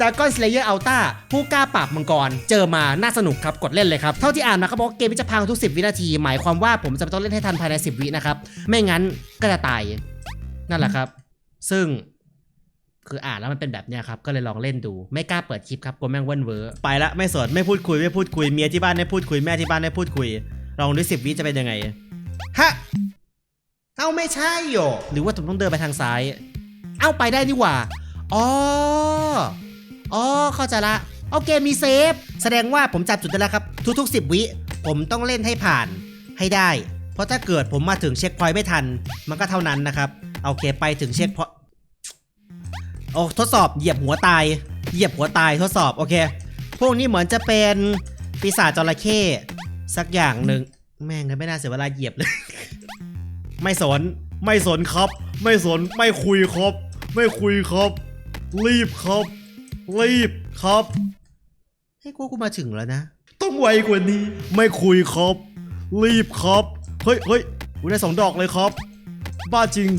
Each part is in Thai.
ดากอนสเลเยอร์อัลต้าผู้กล้าปราบมังกร เจอมาน่าสนุกครับ กดเล่นเลยครับ เท่าที่อ่านมาเขาบอกว่าเกมนี้จะพังทุก 10 วินาที หมายความว่าผมจะต้องเล่นให้ทันภายใน 10 วินะครับ ไม่งั้นก็จะตาย นั่นแหละครับ ซึ่งคืออ่านแล้วมันเป็นแบบเนี้ยครับ ก็เลยลองเล่นดู ไม่กล้าเปิดคลิปครับกลัวแม่งเวิ้นเวอร์ไปละไม่สนไม่พูดคุยไม่พูดคุยเมียที่บ้านไม่พูดคุยแม่ที่บ้านไม่พูดคุยลองดูสิบวิจะเป็นยังไงฮะเอ้าไม่ใช่โยหรือว่าผมต้องเดินไปทางซ้าย เอ้าไปได้นี่หว่าอ๋อ อ๋อเข้าใจละเอเกมมีเซฟ แสดงว่าผมจับจุดได้แล้วครับ ทุกๆ 10 วิ ผมต้องเล่นให้ผ่านให้ได้ เพราะถ้าเกิดผมมาถึงเช็คพอยต์ไม่ทัน มันก็เท่านั้นนะครับ โอเคไปถึงเช็คพอยต์โอ้ทดสอบเหยียบหัวตาย เหยียบหัวตายทดสอบโอเค พวกนี้เหมือนจะเป็นปีศาจจระเข้สักอย่างหนึ่งแม่งไม่น่าเสียเวลาเหยียบเลย ไม่สนไม่สนครับ ไม่สนไม่คุยครับ ไม่คุยครับ รีบครับ รีบครับ ให้กูกูมาถึงแล้วนะ ต้องไวกว่านี้ ไม่คุยครับ รีบครับ เฮ้ยเฮ้ยกูได้สองดอกเลยครับ บ้าจริง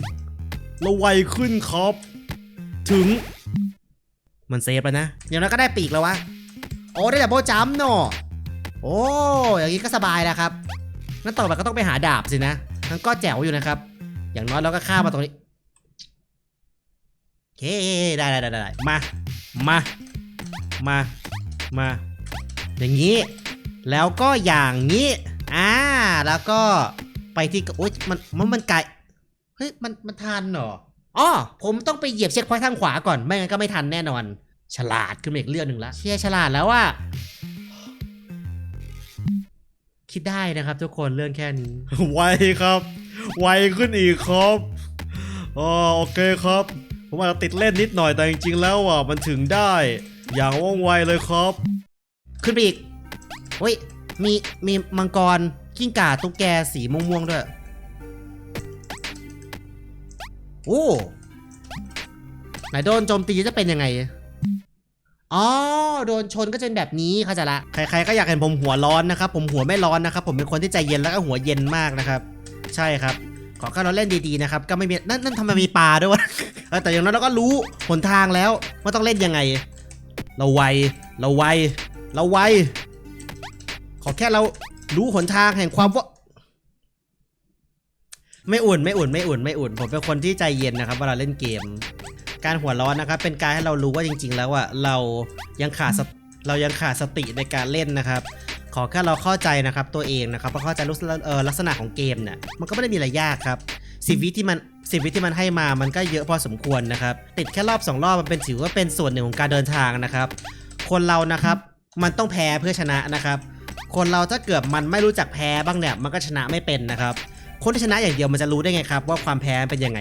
เราไวขึ้นครับ ถึง มันเซฟแล้วนะ อย่างนั้นก็ได้ปีกแล้ววะ โอ้ได้แต่โบลจัมป์เนาะโอ้อย่างนี้ก็สบายแล้วครับงั้นต่อไปก็ต้องไปหาดาบสินะงั้นก็แจ๋วอยู่นะครับ อย่างน้อยเราก็ข้ามมาตรงนี้โอเคได้ได้ได้ได้มา มา มา มา อย่างนี้ แล้วก็อย่างนี้ อ่า แล้วก็ไปที่โอ๊ยมันมันมันไกลเฮ้ยมันมันทันเหรออ๋อผมต้องไปเหยียบเช็คพอยต์ทางขวาก่อนไม่งั้นก็ไม่ทันแน่นอน ฉลาดขึ้นมาอีกเรื่องหนึ่งละเชี่ยฉลาดแล้วว่าคิดได้นะครับทุกคนเรื่องแค่นี้ ไวครับ ไวขึ้นอีกครับอ๋อโอเคครับ ผมอาจจะติดเล่นนิดหน่อยแต่จริงๆแล้วอะมันถึงได้ อย่างว่องไวเลยครับ ขึ้นไปอีกเฮ้ยมีมีมังกรกิ้งก่าตุ๊กแกสีม่วงๆด้วยโอ้ไหนโดนโจมตีจะเป็นยังไงอ๋อโดนชนก็จะเป็นแบบนี้เข้าใจละใครๆก็อยากเห็นผมหัวร้อนนะครับ ผมหัวไม่ร้อนนะครับ ผมเป็นคนที่ใจเย็นแล้วก็หัวเย็นมากนะครับ ใช่ครับ ขอแค่เราเล่นดีๆนะครับ ก็ไม่มีนั่นนั่นทำไมมีปลาด้วยวะแต่อย่างนั้นเราก็รู้หนทางแล้วว่าต้องเล่นยังไง เราไว เราไว เราไว ขอแค่เรารู้หนทางแห่งความว่าไม่อุ่นไม่อุ่นไม่อุ่นไม่อุ่น ผมเป็นคนที่ใจเย็นนะครับเวลาเล่นเกม การหัวร้อนนะครับเป็นการให้เรารู้ว่าจริง ๆ แล้วอะเรายังขาดเรายังขาดสติในการเล่นนะครับ ขอแค่เราเข้าใจนะครับตัวเองนะครับแล้วเข้าใจลักษณะของเกมเนี่ยมันก็ไม่ได้มีอะไรยากครับสิวิที่มันสิวิที่มันให้มามันก็เยอะพอสมควรนะครับ ติดแค่รอบสองรอบมันเป็นถือว่าเป็นส่วนหนึ่งของการเดินทางนะครับ คนเรานะครับมันต้องแพ้เพื่อชนะนะครับ คนเราถ้าเกิดมันไม่รู้จักแพ้บ้างเนี่ยมันก็ชนะไม่เป็นนะครับ คนที่ชนะอย่างเดียวมันจะรู้ได้ไงครับ ว่าความแพ้เป็นยังไง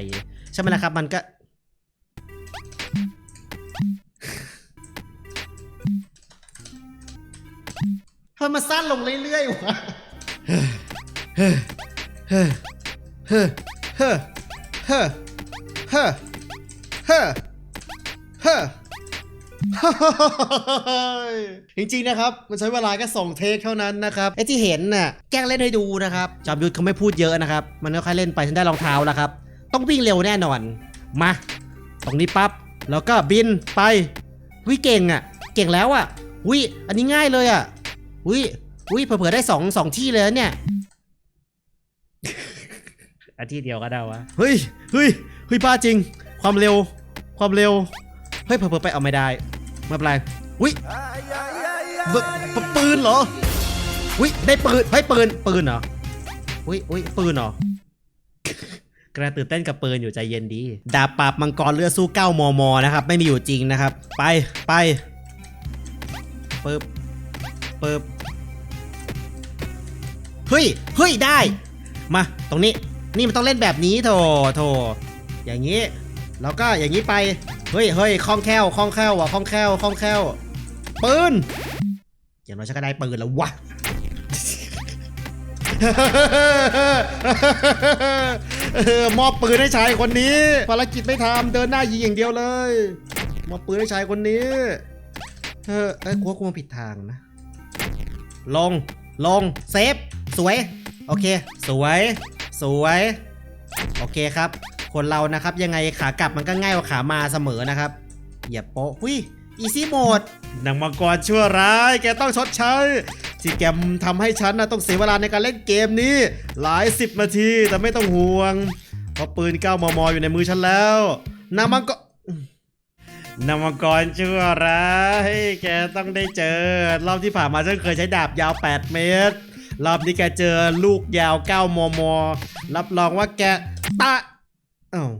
ใช่ไหมละครับมันก็ ทำไมมันสั้นลงเรื่อยๆวะเฮ้เฮ้เฮ้เฮ้เฮ้เฮ้เฮ้เฮ้จริงๆนะครับ มันใช้เวลาแค่สองเทคเท่านั้นนะครับไอ้ที่เห็นน่ะแกล้งเล่นให้ดูนะครับจอมยุทธเขาไม่พูดเยอะนะครับ มันค่อยๆเล่นไปฉันได้รองเท้าแล้วครับ ต้องวิ่งเร็วแน่นอน มา ตรงนี้ปั๊บแล้วก็บินไปวิเก่งอะ เก่งแล้วอะวิอันนี้ง่ายเลยอะ วิวิเผื่อๆได้สองสองที่เลยนะเนี่ยอาที่เดียวก็ได้วะ เฮ้ย เฮ้ย เฮ้ยบ้าจริง ความเร็ว ความเร็ว เฮ้ยเผื่อๆไปเอาไม่ได้ ไม่เป็นไรอุ้ยบปปืนเหรอ อุ้ยได้ปืนเฮ้ยปืน ปืนเหรอ อุ้ยอุ้ยปืนเหรอ กระตื่นเต้นกับปืนอยู่ใจเย็นดี ดาบปราบมังกรเลือดสู้9มมนะครับ ไม่มีอยู่จริงนะครับ ไป ไปปึ๊บปึ๊บ เฮ้ยเฮ้ยได้ มาตรงนี้นี่มันต้องเล่นแบบนี้โถโถอย่างนี้แล้วก็อย่างนี้ไปเฮ้ยเฮ้ยคล่องแคล่วคล่องแคล่วอะคล่องแคล่วคล่องแคล่วปืนอย่างน้อยฉันก็ได้ปืนแล้ววะเออมอบปืนให้ชายคนนี้ ภารกิจไม่ทำเดินหน้ายิงอย่างเดียวเลย มอบปืนให้ชายคนนี้เออเอ้ยกลัวกูมาผิดทางนะ ลงลงเซฟ สวย โอเค สวย สวย โอเคครับ คนเรานะครับยังไงขากลับมันก็ง่ายกว่าขามาเสมอนะครับ เหยียบโป๊ะหุยอีซี่โหมดนางมังกรชั่วร้าย แกต้องชดใช้ ที่แกทำให้ฉันนะต้องเสียเวลาในการเล่นเกมนี้ หลายสิบนาทีแต่ไม่ต้องห่วง เพราะปืน9มมอยู่ในมือฉันแล้วนางมังกรนางมังกรชั่วร้าย แกต้องได้เจอ รอบที่ผ่านมาฉันเคยใช้ดาบยาว 8 เมตร รอบนี้แกเจอลูกยาว 9 มม รับรองว่าแกตะอ้าว